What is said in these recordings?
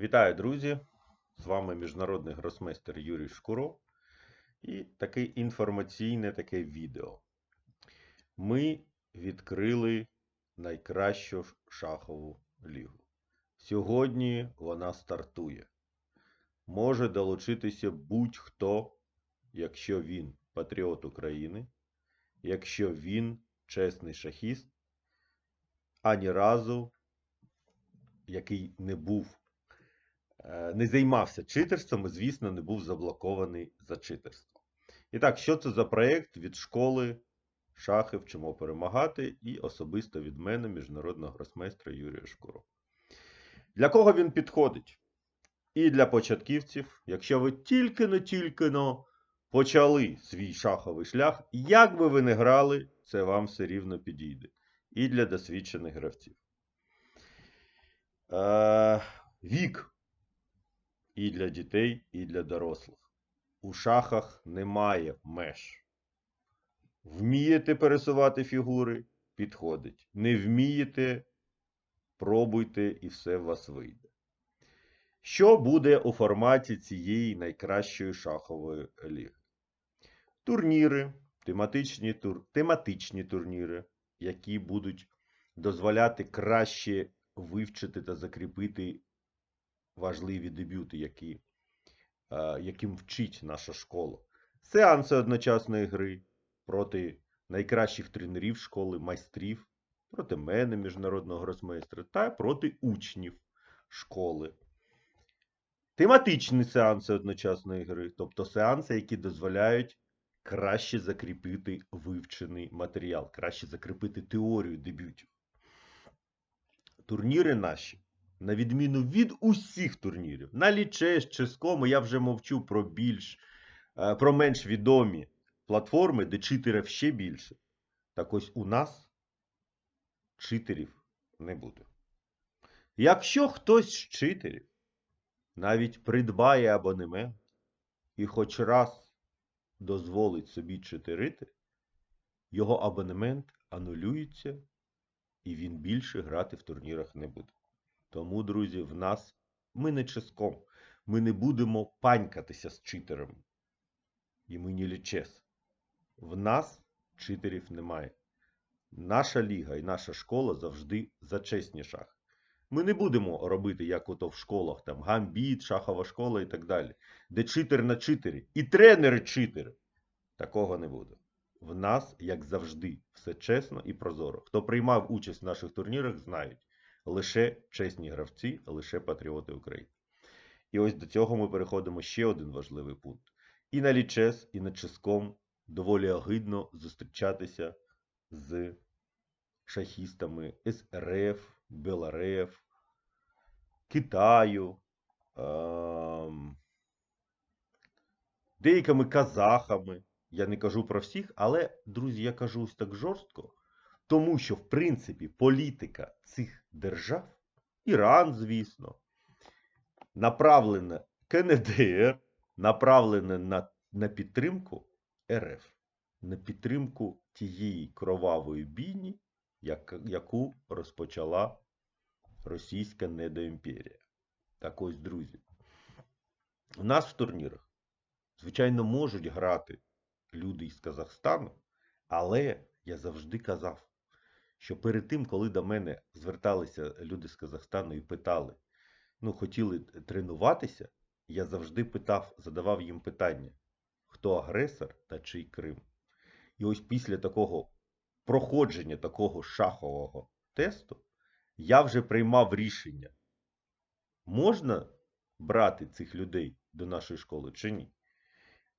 Вітаю, друзі! З вами міжнародний гросмейстер Юрій Шкуро і таке інформаційне таке відео. Ми відкрили найкращу шахову лігу. Сьогодні вона стартує. Може долучитися будь-хто, якщо він патріот України, якщо він чесний шахіст, ані разу, який не був не займався читерством і, звісно, не був заблокований за читерство. І так, що це за проєкт від школи Шахи вчимо перемагати і особисто від мене, міжнародного гросмейстра Юрія Шкуро. Для кого він підходить? І для початківців, якщо ви тільки-но тільки-но почали свій шаховий шлях, як би ви не грали, це вам все рівно підійде. І для досвідчених гравців. Е, вік і для дітей, і для дорослих. У шахах немає меж. Вмієте пересувати фігури підходить. Не вмієте, пробуйте і все в вас вийде. Що буде у форматі цієї найкращої шахової ліги? Турніри, тематичні, тур... тематичні турніри, які будуть дозволяти краще вивчити та закріпити важливі дебюти, які, яким вчить наша школа. Сеанси одночасної гри проти найкращих тренерів школи, майстрів, проти мене, міжнародного гросмейстра, та проти учнів школи. Тематичні сеанси одночасної гри, тобто сеанси, які дозволяють краще закріпити вивчений матеріал, краще закріпити теорію дебютів. Турніри наші, на відміну від усіх турнірів, на лічеш, ческому, я вже мовчу про більш, е, про менш відомі платформи, де читерів ще більше. Так ось у нас читерів не буде. Якщо хтось з читерів навіть придбає абонемент і хоч раз дозволить собі читерити, його абонемент анулюється і він більше грати в турнірах не буде. Тому, друзі, в нас ми не ческом. Ми не будемо панькатися з читерами. І ми лічес. В нас читерів немає. Наша ліга і наша школа завжди за чесні шахи. Ми не будемо робити, як ото в школах, там гамбіт, шахова школа і так далі, де читер на читері і тренери читери. Такого не буде. В нас, як завжди, все чесно і прозоро. Хто приймав участь в наших турнірах, знають. Лише чесні гравці, лише патріоти України. І ось до цього ми переходимо ще один важливий пункт. І на лічес, і на ческом доволі огидно зустрічатися з шахістами з РФ, БелРФ, Китаю, ем, деякими казахами. Я не кажу про всіх, але, друзі, я кажу ось так жорстко, тому що, в принципі, політика цих держав, Іран, звісно, направлена КНДР, направлена на, на підтримку РФ, на підтримку тієї кровавої бійні, як, яку розпочала Російська недоімперія. Так ось, друзі. У нас в турнірах, звичайно, можуть грати люди із Казахстану, але я завжди казав, що перед тим, коли до мене зверталися люди з Казахстану і питали, ну, хотіли тренуватися, я завжди питав, задавав їм питання, хто агресор та чий Крим. І ось після такого проходження такого шахового тесту я вже приймав рішення, можна брати цих людей до нашої школи чи ні.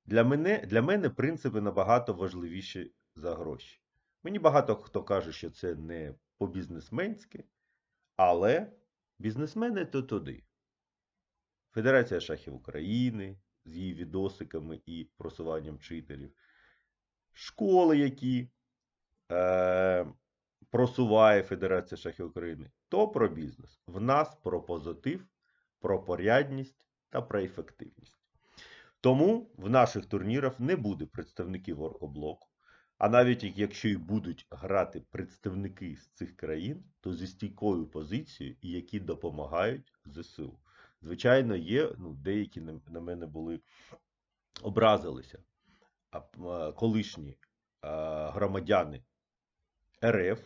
Для мене, для мене принципи набагато важливіші за гроші. Мені багато хто каже, що це не по-бізнесменськи, але бізнесмени то туди. Федерація шахів України з її відосиками і просуванням читерів, школи, які е, просуває Федерація шахів України, то про бізнес. В нас про позитив, про порядність та про ефективність. Тому в наших турнірах не буде представників оргоблоку. А навіть якщо і будуть грати представники з цих країн, то зі стійкою позицією які допомагають ЗСУ. Звичайно, є, ну, деякі на, мене були образилися. Колишні громадяни РФ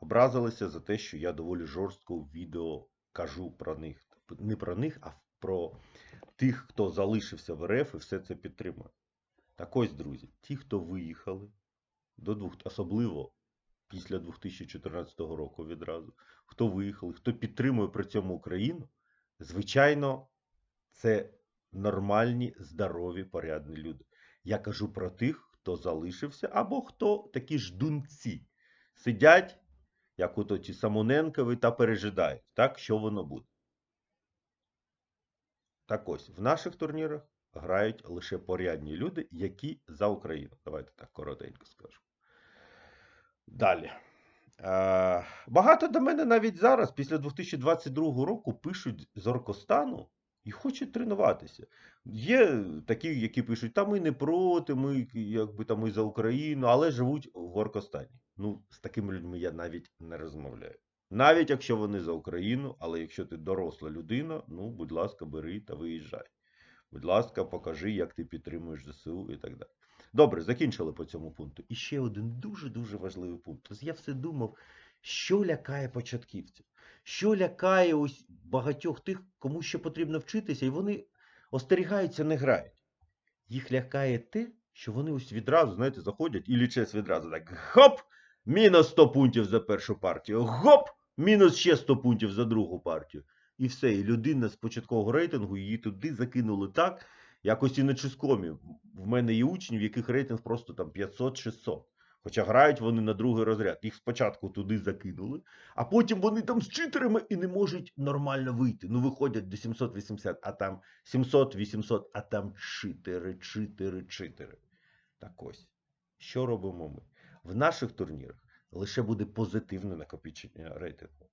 образилися за те, що я доволі жорстко в відео кажу про них. Не про них, а про тих, хто залишився в РФ і все це підтримує. Так ось, друзі, ті, хто виїхали, до двох, особливо після 2014 року відразу, хто виїхали, хто підтримує при цьому Україну, звичайно, це нормальні, здорові, порядні люди. Я кажу про тих, хто залишився, або хто такі ж дунці сидять, як ото ті Самоненкові, та пережидають, так, що воно буде. Так ось, в наших турнірах грають лише порядні люди, які за Україну. Давайте так коротенько скажу. Далі. Е, багато до мене навіть зараз, після 2022 року, пишуть з Оркостану і хочуть тренуватися. Є такі, які пишуть, та ми не проти, ми якби там і за Україну, але живуть в Оркостані. Ну, з такими людьми я навіть не розмовляю. Навіть якщо вони за Україну, але якщо ти доросла людина, ну, будь ласка, бери та виїжджай. Будь ласка, покажи, як ти підтримуєш ЗСУ і так далі. Добре, закінчили по цьому пункту. І ще один дуже-дуже важливий пункт. Ось я все думав, що лякає початківців, що лякає ось багатьох тих, кому ще потрібно вчитися, і вони остерігаються, не грають. Їх лякає те, що вони ось відразу, знаєте, заходять і лічать відразу так: хоп! Мінус 100 пунктів за першу партію, гоп! Мінус ще 100 пунктів за другу партію. І все, і людина з початкового рейтингу її туди закинули так, якось і на чискомі. Мене є учні, в яких рейтинг просто там 500-600. Хоча грають вони на другий розряд. Їх спочатку туди закинули, а потім вони там з читерами і не можуть нормально вийти. Ну, виходять до 780, а там 700-800, а там читери, читери, читери. Так ось, що робимо ми? В наших турнірах лише буде позитивне накопичення рейтингу.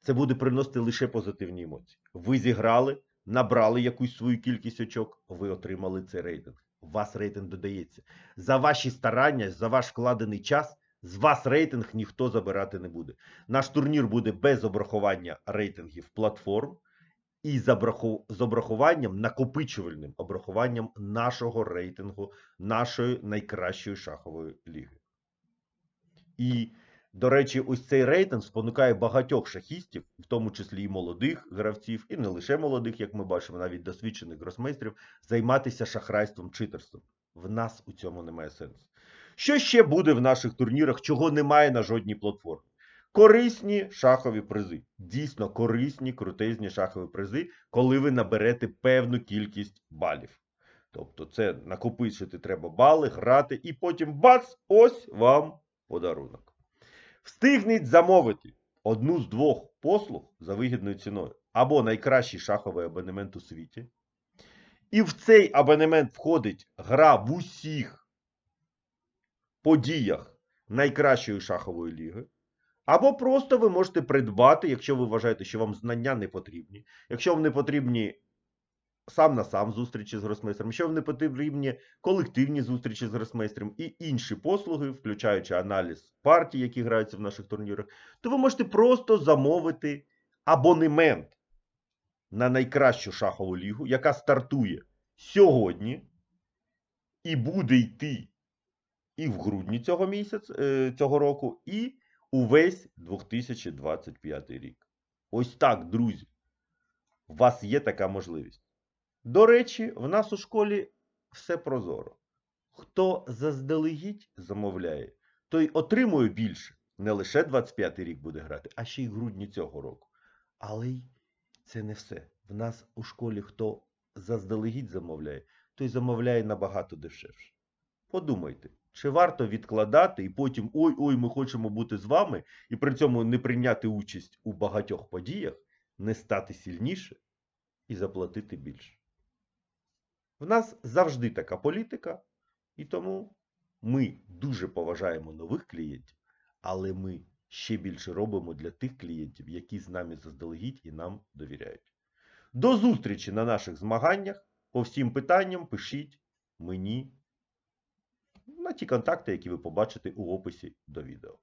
Це буде приносити лише позитивні емоції. Ви зіграли, набрали якусь свою кількість очок, ви отримали цей рейтинг. У вас рейтинг додається. За ваші старання, за ваш вкладений час, з вас рейтинг ніхто забирати не буде. Наш турнір буде без обрахування рейтингів платформ і з обраху- з обрахуванням, накопичувальним обрахуванням нашого рейтингу, нашої найкращої шахової ліги. І, до речі, ось цей рейтинг спонукає багатьох шахістів, в тому числі і молодих гравців, і не лише молодих, як ми бачимо, навіть досвідчених гросмейстрів, займатися шахрайством, читерством. В нас у цьому немає сенсу. Що ще буде в наших турнірах, чого немає на жодній платформі? Корисні шахові призи. Дійсно корисні, крутезні шахові призи, коли ви наберете певну кількість балів. Тобто, це накопичити треба бали, грати, і потім бац! Ось вам подарунок. Встигніть замовити одну з двох послуг за вигідною ціною, або найкращий шаховий абонемент у світі. І в цей абонемент входить гра в усіх подіях найкращої шахової ліги. Або просто ви можете придбати, якщо ви вважаєте, що вам знання не потрібні. Якщо вам не потрібні сам на сам зустрічі з гросмейстером, вам не потрібні колективні зустрічі з гросмейстером і інші послуги, включаючи аналіз партій, які граються в наших турнірах, то ви можете просто замовити абонемент на найкращу шахову лігу, яка стартує сьогодні і буде йти і в грудні цього місяця, е, цього року, і увесь 2025 рік. Ось так, друзі. У вас є така можливість. До речі, в нас у школі все прозоро. Хто заздалегідь замовляє, той отримує більше. Не лише 25 рік буде грати, а ще й грудні цього року. Але й це не все. В нас у школі хто заздалегідь замовляє, той замовляє набагато дешевше. Подумайте, чи варто відкладати і потім ой-ой, ми хочемо бути з вами, і при цьому не прийняти участь у багатьох подіях, не стати сильніше і заплатити більше. В нас завжди така політика, і тому ми дуже поважаємо нових клієнтів, але ми ще більше робимо для тих клієнтів, які з нами заздалегідь і нам довіряють. До зустрічі на наших змаганнях. По всім питанням пишіть мені на ті контакти, які ви побачите у описі до відео.